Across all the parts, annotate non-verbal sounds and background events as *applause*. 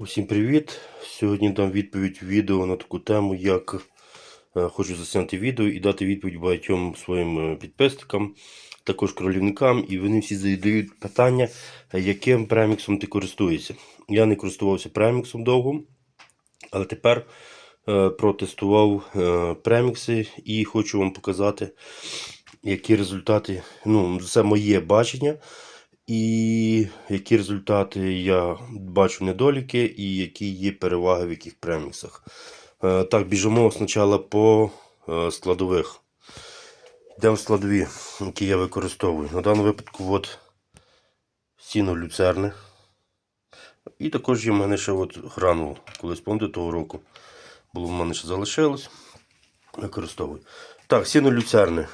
Усім привіт! Сьогодні дам відповідь відео на таку тему, як е, хочу засняти відео і дати відповідь багатьом своїм е, підписникам, також кролівникам, і вони всі задають питання, яким преміксом ти користуєшся. Я не користувався преміксом довго, але тепер е, протестував премікси і хочу вам показати, які результати. Ну, це моє бачення. І які результати я бачу недоліки, і які є переваги в яких преміксах. Е, Так, біжимо спочатку по е, складових. Йдемо в складові, які я використовую. На даному випадку от сіно люцерне. І також є в мене ще от гранула. Колись пам'ятаю того року. Було в мене ще залишилось. Використовую. Так, сіно люцерне.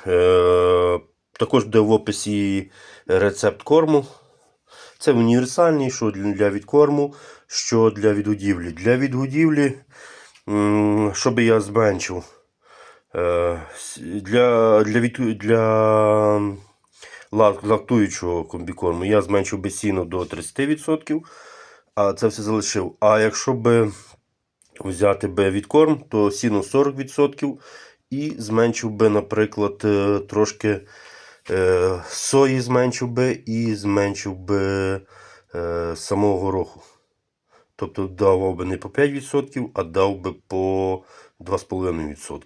Також буде в описі рецепт корму. Це універсальний, що для відкорму, що для відгодівлі. Для відгодівлі, м, що би я зменшив. Е, Для, для, від, для лактуючого комбікорму я зменшив би сіно до 30%, а це все залишив. А якщо би взяти би відкорм, то сіно 40% і зменшив би, наприклад, е, трошки сої зменшив би і зменшив би е, самого гороху. Тобто давав би не по 5%, а дав би по 2,5%.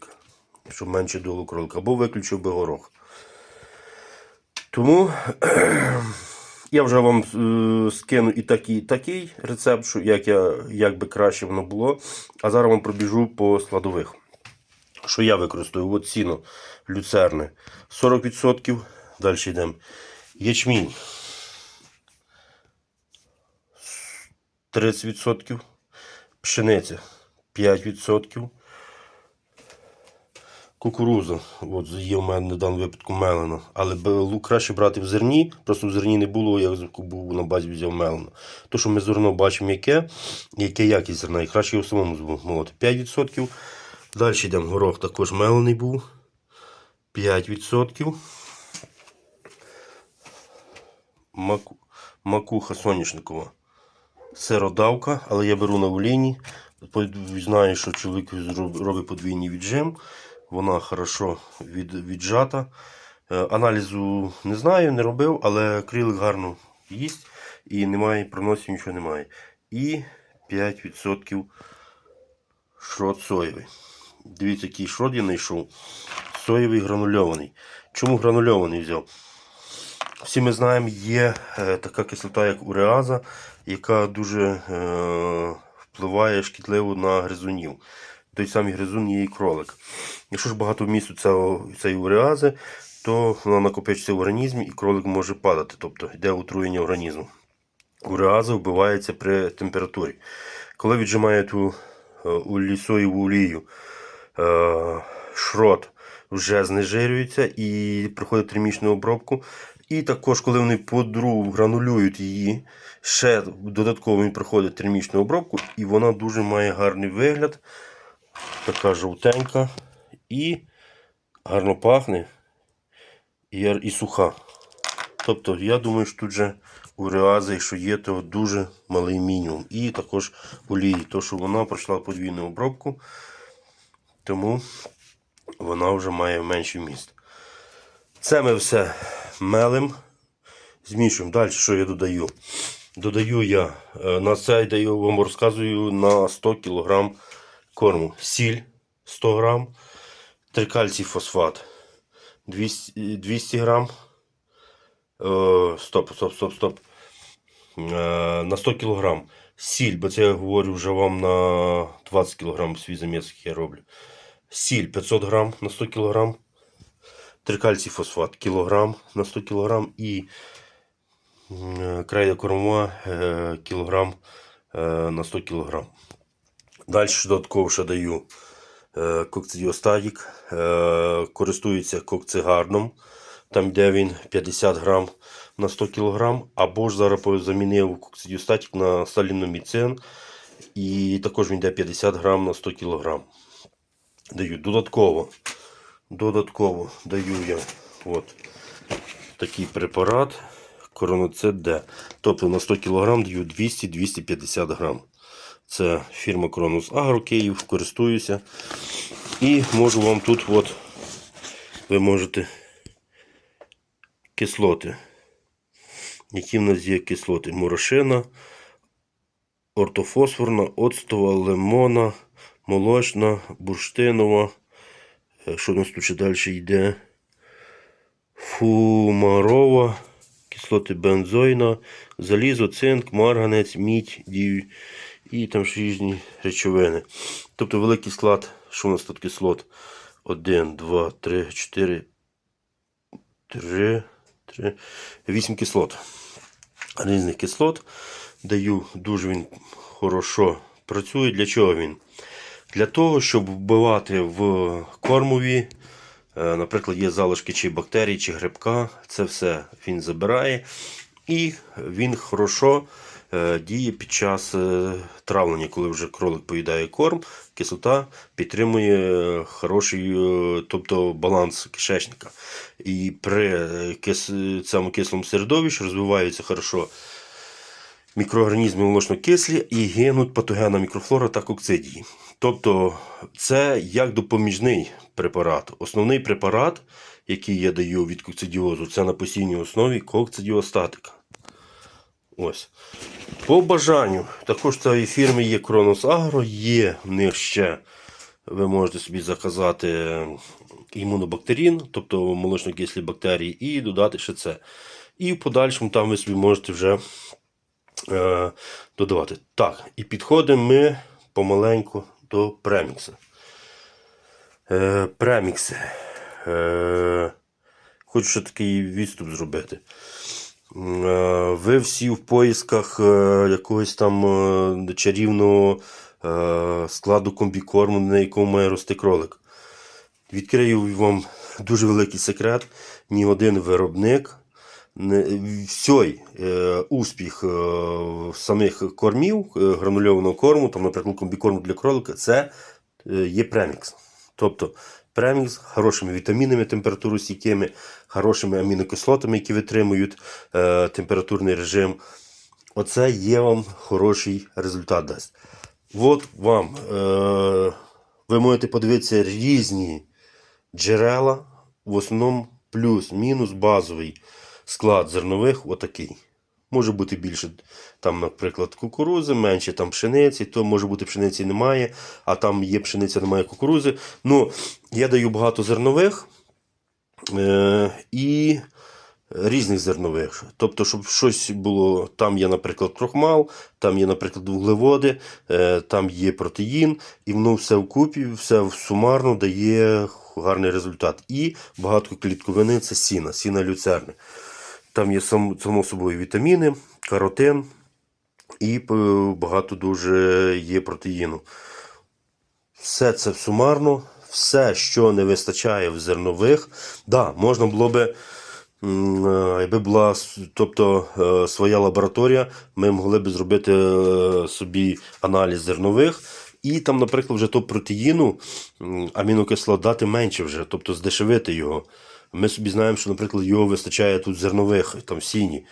Щоб менше долу кролика. Або виключив би горох. Тому *clears throat* я вже вам е, скину і такий, такий рецепт, що як, я, як би краще воно було. А зараз вам пробіжу по складових. Що я використовую? От сіно люцерне 40%. Далі йдемо. Ячмінь 30%. Пшениця 5%. Кукуруза, от є в мене на даному випадку мелена. Але лук краще брати в зерні, просто в зерні не було, я був на базі взяв мелено. То, що ми зерно бачимо, яке, яке якість зерна, і краще його самому змолоти. 5%. Далі йдемо. Горох також мелений був. 5%. Маку, макуха соняшникова. Сиродавка, але я беру на олійні. Знаю, що чоловік робить подвійний віджим. Вона хорошо від, віджата. Е, Аналізу не знаю, не робив, але крилик гарно їсть і немає, проносів нічого немає. І 5% шрот соєвий. Дивіться, який шрот я знайшов. Соєвий гранульований. Чому гранульований взяв? Всі ми знаємо, є е, така кислота, як уреаза, яка дуже е, впливає шкідливо на гризунів. Той самий гризун є і кролик. Якщо ж багато вмісту цієї уреази, то вона накопичується в організмі і кролик може падати, тобто йде отруєння організму. Уреаза вбивається при температурі. Коли віджимає ту е, улісоєву олію, шрот вже знежирюється і проходить термічну обробку. І також, коли вони подру гранулюють її, ще додатково він проходить термічну обробку, і вона дуже має гарний вигляд, така жовтенька і гарно пахне і, і суха. Тобто, я думаю, що тут же уреази, що є, то дуже малий мінімум. І також олії, то що вона пройшла подвійну обробку, тому вона вже має менший вміст. Це ми все мелим, змішуємо. Далі що я додаю? Додаю я е, на це даю, вам розказую на 100 кг корму. Сіль 100 г, трикальцій фосфат 200, 200 г. Стоп, стоп, стоп, стоп. Е, На 100 кг. Сіль, бо це я говорю вже вам на 20 кг свій заміс, який я роблю. Сіль 500 г на 100 кг. Трикальцій фосфат кілограм на 100 кг і м, крайда кормова е, кілограм е, на 100 кг. Далі додатково ще даю е, кокцидіостатік. Е, користується кокцигардом, там де він 50 грам на 100 кг. Або ж зараз замінив кокцидіостатік на саліноміцин. І також він йде 50 грам на 100 кг. Даю додатково. Додатково даю я от такий препарат Короноцид Д. Тобто на 100 кг даю 200-250 грам. Це фірма Кронус Агро Київ, користуюся. І можу вам тут, от, ви можете кислоти. Які в нас є кислоти? Морошина, ортофосфорна, оцтова, лимона, молочна, бурштинова. Е, Що у нас тут ще далі йде? Фумарова, кислоти бензойна, залізо, цинк, марганець, мідь, дію і там ще різні речовини. Тобто великий склад, що у нас тут кислот? 1, 2, 3, 4, 3, 3, 8 кислот. Різних кислот. Даю дуже він хорошо працює. Для чого він? Для того, щоб вбивати в кормові, е, наприклад, є залишки чи бактерій, чи грибка, це все він забирає. І він хорошо е, діє під час е, травлення, коли вже кролик поїдає корм, кислота підтримує хороший тобто баланс кишечника. І при цьому кислому середовищі розвиваються хорошо мікроорганізми молочно-кислі і гинуть патогенна мікрофлора та кокцидії. Тобто це як допоміжний препарат. Основний препарат, який я даю від кокцидіозу, це на постійній основі кокцидіостатика. Ось. По бажанню, також в цієї фірми є Кронос Агро, є в них ще, ви можете собі заказати імунобактерін, тобто молочно-кислі бактерії, і додати ще це. І в подальшому там ви собі можете вже е, додавати. Так, і підходимо ми помаленьку до премікса. Е, премікси. Е, хочу ще такий відступ зробити. Е, Ви всі в поїсках е, якогось там е, чарівного е, складу комбікорму, на якому має рости кролик. Відкрию вам дуже великий секрет. Ні один виробник всій е, успіх е, самих кормів, е, гранульованого корму, там, наприклад, комбікорму для кролика, це е, є премікс. Тобто премікс з хорошими вітамінами, температуру стійкими, хорошими амінокислотами, які витримують е, температурний режим. Оце є вам хороший результат дасть. От вам е, ви можете подивитися різні джерела, в основному плюс-мінус базовий склад зернових отакий. Може бути більше, там, наприклад, кукурузи, менше там пшениці, то може бути пшениці немає, а там є пшениця, немає кукурузи. Ну, я даю багато зернових е- і різних зернових. Тобто, щоб щось було, там є, наприклад, крохмал, там є, наприклад, вуглеводи, е- там є протеїн, і воно все вкупі, все сумарно дає гарний результат. І багато клітковини це сіна, сіна люцерни. Там є сам, само собою вітаміни, каротин і е, багато дуже є протеїну. Все це сумарно, все, що не вистачає в зернових, да, можна було би, е, якби була тобто, е, своя лабораторія, ми могли б зробити собі аналіз зернових. І там, наприклад, вже то протеїну, амінокислот дати менше вже, тобто здешевити його. Ми собі знаємо, що, наприклад, його вистачає тут зернових, там сіні.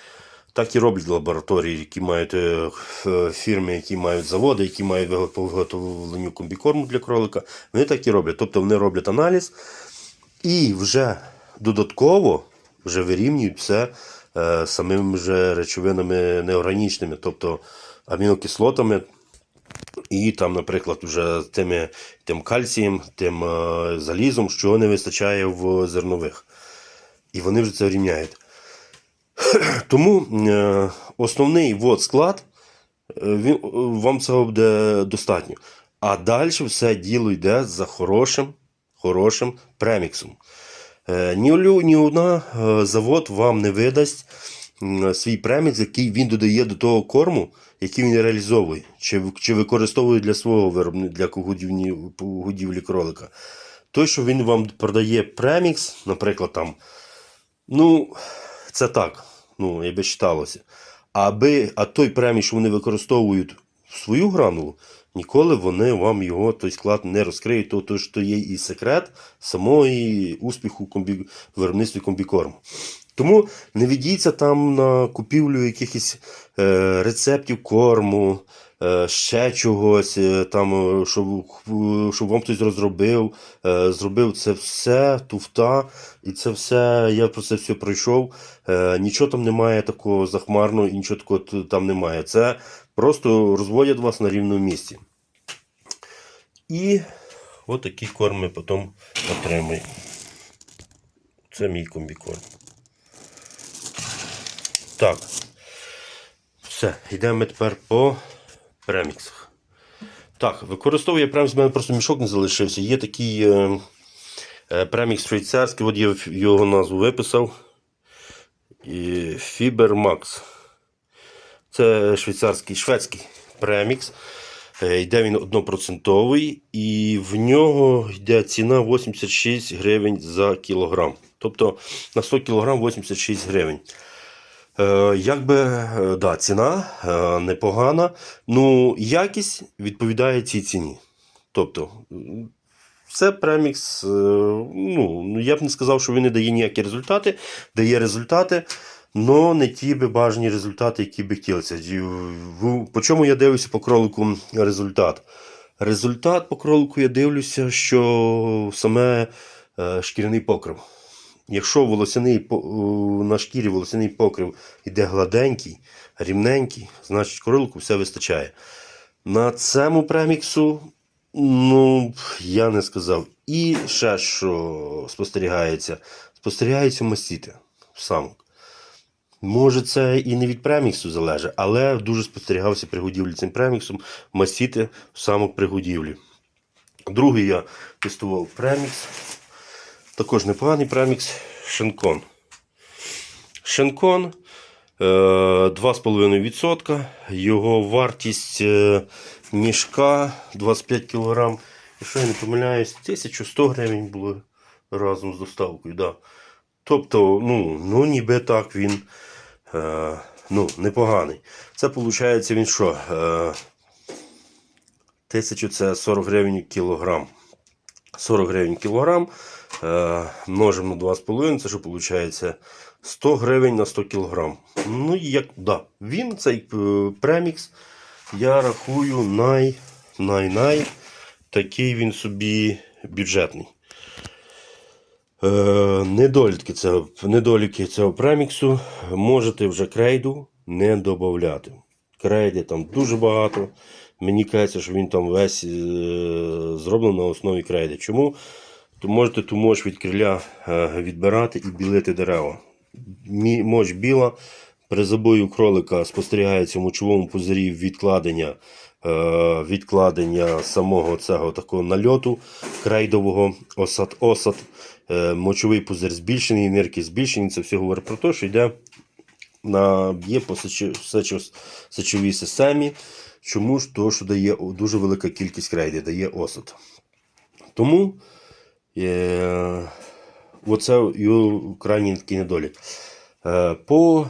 Так і роблять лабораторії, які мають е, фірми, які мають заводи, які мають виго- по виготовленню комбікорму для кролика. Вони так і роблять. Тобто вони роблять аналіз і вже додатково вже вирівнюють все е, самими вже речовинами неорганічними, тобто амінокислотами. І там, наприклад, вже тими, тим кальцієм, тим е, залізом, що не вистачає в зернових. І вони вже це рівняють. *clears throat* Тому е, основний вот склад, е, він, вам цього буде достатньо. А далі все діло йде за хорошим, хорошим преміксом. Ні, ні одна завод вам не видасть свій премікс, який він додає до того корму, який він реалізовує, чи, чи використовує для свого виробництва для годівні, годівлі кролика. Той, що він вам продає премікс, наприклад, там, ну, це так, ну, якби читалося. Аби, а той премій, що вони використовують в свою гранулу, ніколи вони вам його той склад не розкриють. То, то, що є і секрет самого і успіху комбі... виробництві комбікорму. Тому не ведіться там на купівлю якихось е, рецептів корму, е, ще чогось, е, там, е, щоб, щоб вам хтось розробив, е, зробив це все, туфта, і це все, я про це все пройшов. Е, нічого там немає такого захмарного і нічого такого там немає. Це просто розводять вас на рівному місці. І отакий корм ми потім отримаємо. Це мій комбікорм. Так. Все, йдемо тепер по преміксах. Так, використовую я премікс, в мене просто мішок не залишився. Є такий е, е, премікс швейцарський, от я його назву виписав. Max. Це швейцарський, шведський премікс. Е, Йде він однопроцентовий, і в нього йде ціна 86 гривень за кілограм. Тобто на 100 кілограм 86 гривень. Е, якби е, да, ціна е, непогана, ну якість відповідає цій ціні. Тобто, це премікс. Ну, ну, я б не сказав, що він не дає ніякі результати, дає результати, але не ті би бажані результати, які би хотілося. По чому я дивлюся по кролику результат? Результат по кролику я дивлюся, що саме шкіряний покрив. Якщо волосяний на шкірі волосяний покрив іде гладенький, рівненький, значить кролику все вистачає. На цьому преміксу, ну, я не сказав. І ще що спостерігається, спостерігається мастіти в самок. Може, це і не від преміксу залежить, але дуже спостерігався при годівлі цим преміксом мастіти самок при годівлі. Другий я тестував премікс. Також непоганий премікс Шенкон. Шенкон е, 2,5%. Його вартість е, мішка 25 кг. Якщо я не помиляюсь, 1100 гривень було разом з доставкою. Да. Тобто, ну, ну ніби так він е, ну, непоганий. Це виходить він що? Е, 1000 це 40 гривень кілограм. 40 гривень кілограм. Е, множимо на 2,5, це що виходить 100 гривень на 100 кілограм. Ну, як, да, він, цей е, премікс, я рахую най, най, най, такий він собі бюджетний. Е, недоліки, цього, недоліки цього преміксу можете вже крейду не додати. Крейди там дуже багато. Мені кажеться, що він там весь зроблений на основі крейди. Чому? То можете ту мощ від криля е, відбирати і білити дерева. Мощ біла. При забою кролика спостерігається в мочовому пузирі відкладення, е, відкладення самого цього такого нальоту крейдового осад, осад. Е, мочовий пузир збільшений, нирки збільшені. Це все говорить про те, що йде на б'є по сечо- сечо- сечовій системі. Чому ж? Тому що дає дуже велика кількість крейди, дає осад. Тому оце його крайній такий недолік. Е, по,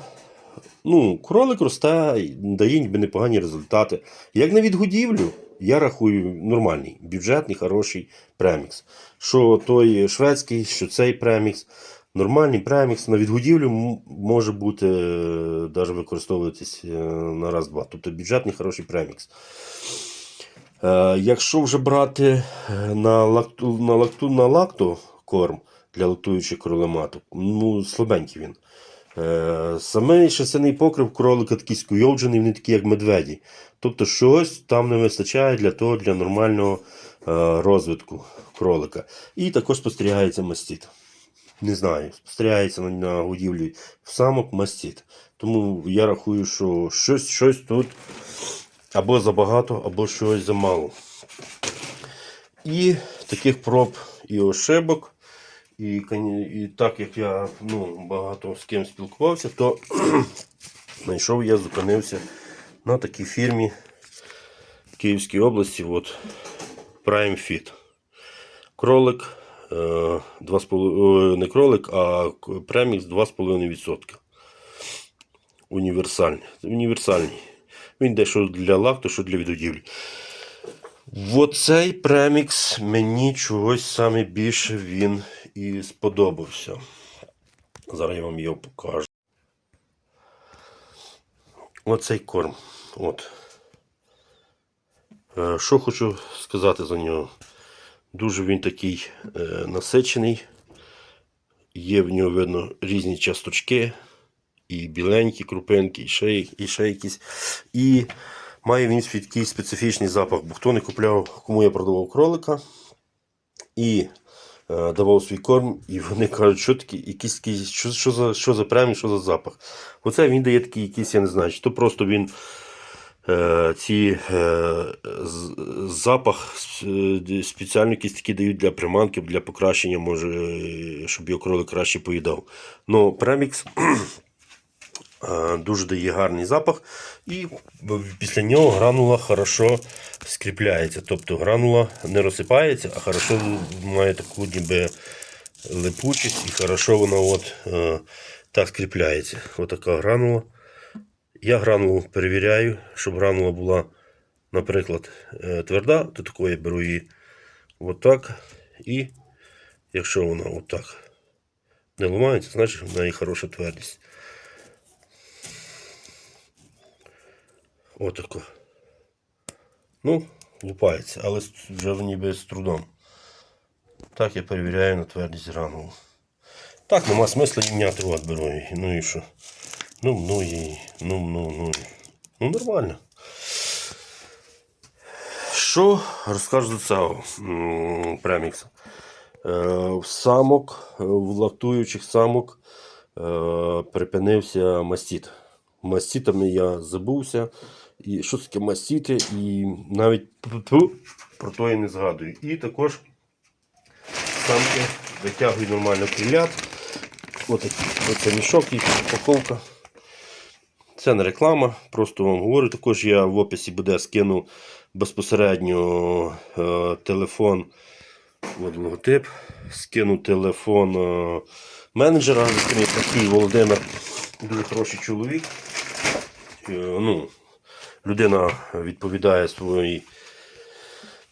ну, кролик росте, дає ніби непогані результати. Як на відгодівлю, я рахую нормальний, бюджетний, хороший премікс. Що той шведський, що цей премікс. Нормальний премікс на відгодівлю може бути навіть використовуватись е, на раз-два. Тобто бюджетний хороший премікс. Е, якщо вже брати е, на лакту, на лакту, на лакто корм для лактуючих кролематок, ну слабенький він. Е, Саме шерстяний покрив кролика такий скуйовджений, вони такі, як медведі. Тобто щось там не вистачає для того, для нормального розвитку кролика. І також спостерігається мастит. Не знаю, спостерігається на, годівлі в самок мастит. Тому я рахую, що щось, щось тут або забагато, або щось замало. І таких проб і ошибок. І, і так як я ну, багато з ким спілкувався, то *clears throat* знайшов я, зупинився на такій фірмі в Київській області. От, Prime Fit. Кролик, е, два з поло- о, не кролик, а премікс 2,5%. Універсальний. Універсальний. Він де що для лакту, що для відгодівлі. Оцей премікс мені чогось саме більше він і сподобався. Зараз я вам його покажу. Оцей корм. От. Е, Що хочу сказати за нього? Дуже він такий е, насичений. Є в нього видно різні часточки, і біленькі крупинки, і ще, і ще якісь. І має він такий специфічний запах. Бо хто не купляв, кому я продавав кролика і е, давав свій корм, і вони кажуть, що такі, якісь, такі, що, що, за, що за премій, що за запах. Оце він дає такий якийсь, я не знаю, чи то просто він е, ці е, запах е, спеціально якісь такі дають для приманки, для покращення, може, щоб його кролик краще поїдав. Ну, премікс *clears throat* дуже дає гарний запах, і після нього гранула хорошо скріпляється. Тобто гранула не розсипається, а хорошо має таку ніби липучість і хорошо вона от, е, так скріпляється. Отака гранула. Я гранулу перевіряю, щоб гранула була, наприклад, е, тверда, то такої я беру її отак. І якщо вона отак не ламається, значить в неї хороша твердість. Отако. Ну, лупається, але вже ніби з трудом. Так я перевіряю на твердість гранулу. Так, нема смисла міняти, от беру її. Ну і що? Ну, ну її. Ну, ну, ну. Ну, нормально. Що розкажу за цього премікса? Е, самок, в лактуючих самок е, припинився мастіт. Мастітами я забувся. І що таке мастіти, і навіть про то я не згадую. І також самки витягують нормально крилят. Отакий оце мішок і упаковка. Це не реклама, просто вам говорю. Також я в описі буде скину безпосередньо е, телефон. От логотип. Скину телефон е, менеджера. Такий Володимир, дуже хороший чоловік. Е, ну, людина відповідає своїй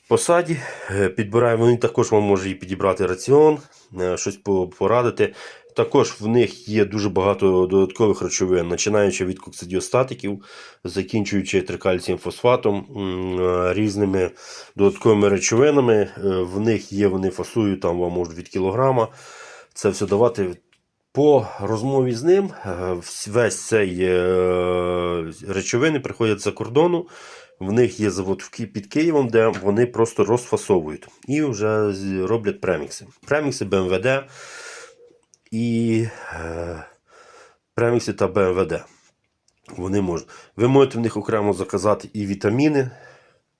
посаді. Е, Підбирає, він також вам може і підібрати раціон, е, щось порадити. Також в них є дуже багато додаткових речовин, починаючи від коксидіостатиків, закінчуючи трикальцієм фосфатом, е, різними додатковими речовинами. В них є, вони фасують там вам можуть від кілограма. Це все давати. По розмові з ним е, весь цей е, речовини приходять за кордону. В них є завод під Києвом, де вони просто розфасовують і вже роблять премікси. Премікси БМВД і е, премікси та БМВД. Вони можуть. Ви можете в них окремо заказати і вітаміни.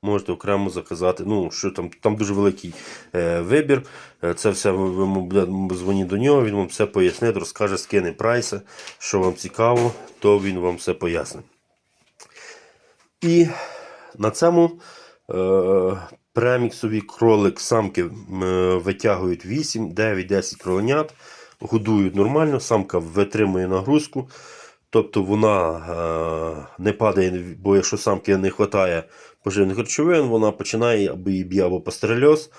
Можете окремо заказати. Ну, що там, там дуже великий е, вибір. Е, Це все ви, дзвоніть до нього, він вам все пояснить, розкаже, скине прайси. Що вам цікаво, то він вам все пояснить. І на цьому е, преміксові кролик самки е, витягують 8, 9, 10 кроленят, годують нормально, самка витримує нагрузку. Тобто вона е, не падає, бо якщо самки не вистачає поживних речовин, вона починає або її б'є або пастерельоз,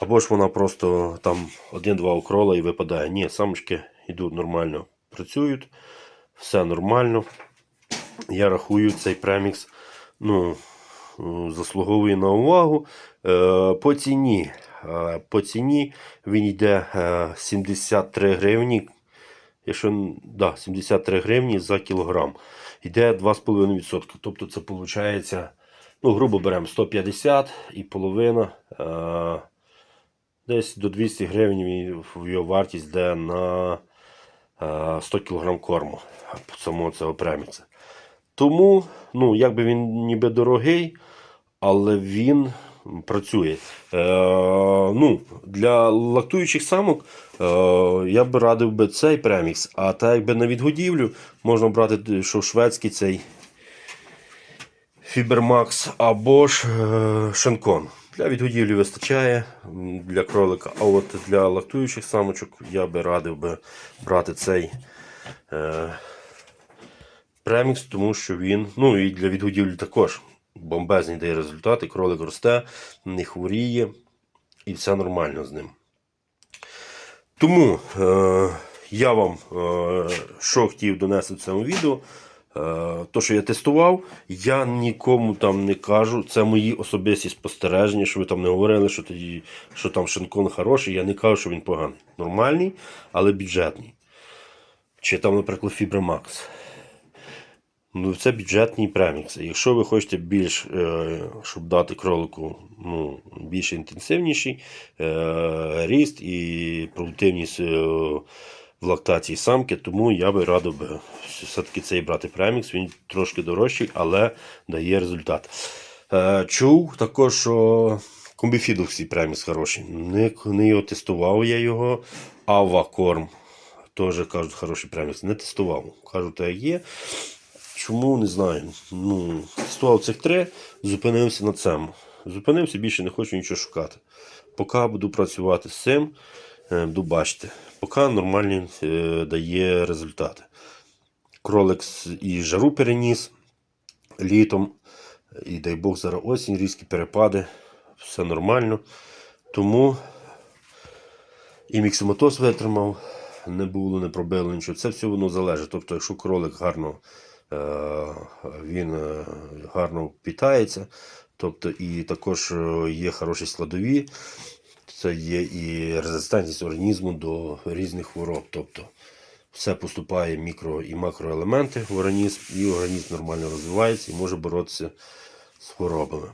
або ж вона просто там один-два укрола і випадає. Ні, самочки йдуть нормально, працюють, все нормально. Я рахую цей премікс ну, заслуговує на увагу. Е, По ціні. е, По ціні він йде е, 73 гривні. Якщо да, 73 гривні за кілограм. Йде 2,5%. Тобто це виходить, ну, грубо беремо 150 і половина. Е, десь до 200 гривень його вартість йде на е, 100 кг корму самого цього премікса. Тому, ну, якби він ніби дорогий, але він працює. Е, ну, для лактуючих самок е, я б радив би цей премікс, а так якби на відгодівлю можна брати що шведський цей Фібермакс або ж е, Шенкон. Для відгодівлі вистачає для кролика, а от для лактуючих самочок я би радив би брати цей. Е, премікс, тому що він, ну і для відгодівлі також бомбезний дає результати, кролик росте, не хворіє і все нормально з ним. Тому е, я вам е, що хотів донести в цьому відео. Е, то, що я тестував, я нікому там не кажу. Це мої особисті спостереження, що ви там не говорили, що, тоді, що там шинкон хороший. Я не кажу, що він поганий. Нормальний, але бюджетний. Чи там, наприклад, Фібромакс. Ну, це бюджетні премікси. Якщо ви хочете більш, е, щоб дати кролику ну, більш інтенсивніший е, ріст і продуктивність е, в лактації самки, тому я би радив все-таки цей брати премікс. Він трошки дорожчий, але дає результат. Чув також, що комбіфідовський премікс хороший. Не, не його тестував я його. Авакорм. Теж кажуть, хороший премікс. Не тестував. Кажуть, як є. Чому не знаю. Ну, тестував цих три, зупинився на цьому. Зупинився, більше не хочу нічого шукати. Поки буду працювати з цим, е, буду бачити. Поки нормальні е, дає результати. Кролик і жару переніс літом. І дай Бог зараз осінь, різкі перепади. Все нормально. Тому і міксоматоз витримав, не було, не пробило нічого. Це все воно залежить. Тобто, якщо кролик гарно, він е, гарно питається, тобто і також е, є хороші складові, це є і резистентність організму до різних хвороб. Тобто все поступає мікро і макроелементи в організм, і організм нормально розвивається і може боротися з хворобами.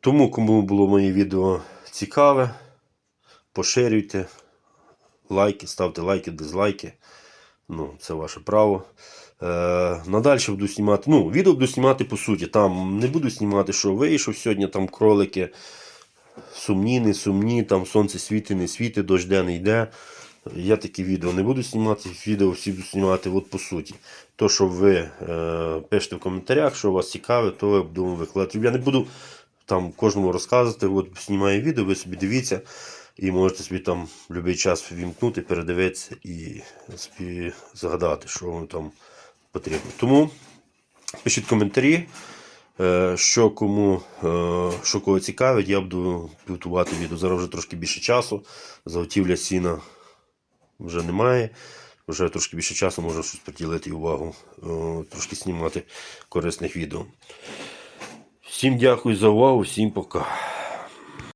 Тому, кому було моє відео цікаве, поширюйте, лайки, ставте лайки, дизлайки. Ну, це ваше право. Е, надальше буду знімати. Ну, відео буду знімати по суті. Там не буду знімати, що вийшов сьогодні, там кролики. Сумні, не сумні, там сонце світить, не світить, дощ де не йде. Я такі відео не буду знімати, відео всі буду знімати от по суті. То, що ви е, пишете в коментарях, що вас цікавить, то я буду викладати. Я не буду там кожному розказувати, от знімаю відео, ви собі дивіться і можете собі там в будь-який час вімкнути, передивитися і собі згадати, що вам там потрібно. Тому пишіть коментарі. Е, Що кому е, що кого цікавить, я буду підготувати відео. Зараз вже трошки більше часу. Заготівля сіна вже немає. Вже трошки більше часу можна щось приділити увагу, е, трошки знімати корисних відео. Всім дякую за увагу, всім пока.